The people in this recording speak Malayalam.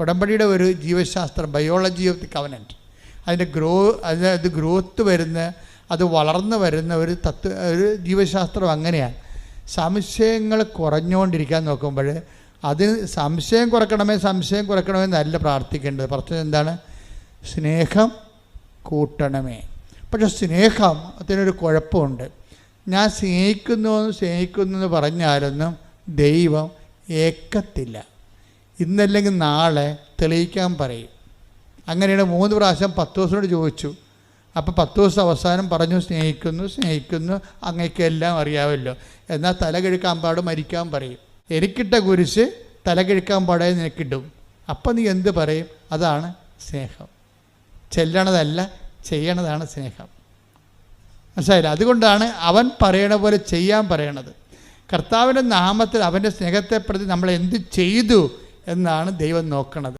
ഉടമ്പടിയുടെ ഒരു ജീവശാസ്ത്രം ബയോളജി ഓഫ് ദി കവനന്റ് അതിന്റെ ഗ്രോ അത് ഗ്രോത്ത് വരുന്ന അത് വളർന്നു വരുന്ന ഒരു തത്വ ഒരു ജീവശാസ്ത്രം അങ്ങനെയാണ്. സംശയങ്ങൾ കുറഞ്ഞുകൊണ്ടിരിക്കാൻ നോക്കുമ്പോൾ അതിന് സംശയം കുറക്കണമേ സംശയം കുറക്കണമേ നല്ല പ്രാർത്ഥിക്കേണ്ടത്. പറഞ്ഞത് എന്താണ്? സ്നേഹം കൂട്ടണമേ. പക്ഷെ സ്നേഹം അതിനൊരു കുഴപ്പമുണ്ട്. ഞാൻ സ്നേഹിക്കുന്നു സ്നേഹിക്കുന്നു എന്ന് പറഞ്ഞാലൊന്നും ദൈവം ഏക്കത്തില്ല. ഇന്നല്ലെങ്കിൽ നാളെ തെളിയിക്കാൻ പറയും. അങ്ങനെയാണ് മൂന്ന് പ്രാവശ്യം പത്ത് ദിവസത്തോട് ചോദിച്ചു. അപ്പോൾ പത്ത് ദിവസം അവസാനം പറഞ്ഞു സ്നേഹിക്കുന്നു സ്നേഹിക്കുന്നു അങ്ങേക്ക് എല്ലാം അറിയാമല്ലോ. എന്നാൽ തല കിഴുക്കാൻ പാട് മരിക്കാൻ പറയും. എനിക്കിട്ട കുരിശ് തല കിഴുക്കാൻ പാടെ നിനക്കിടും. അപ്പം നീ എന്ത് പറയും? അതാണ് സ്നേഹം. ചെല്ലണതല്ല ചെയ്യണതാണ് സ്നേഹം. മനസ്സിലായില്ല? അതുകൊണ്ടാണ് അവൻ പറയണ പോലെ ചെയ്യാൻ പറയണത്. കർത്താവിന്റെ നാമത്തിൽ അവന്റെ സ്നേഹത്തെ പ്രതി നമ്മൾ എന്ത് ചെയ്തു എന്നാണ് ദൈവം നോക്കണത്.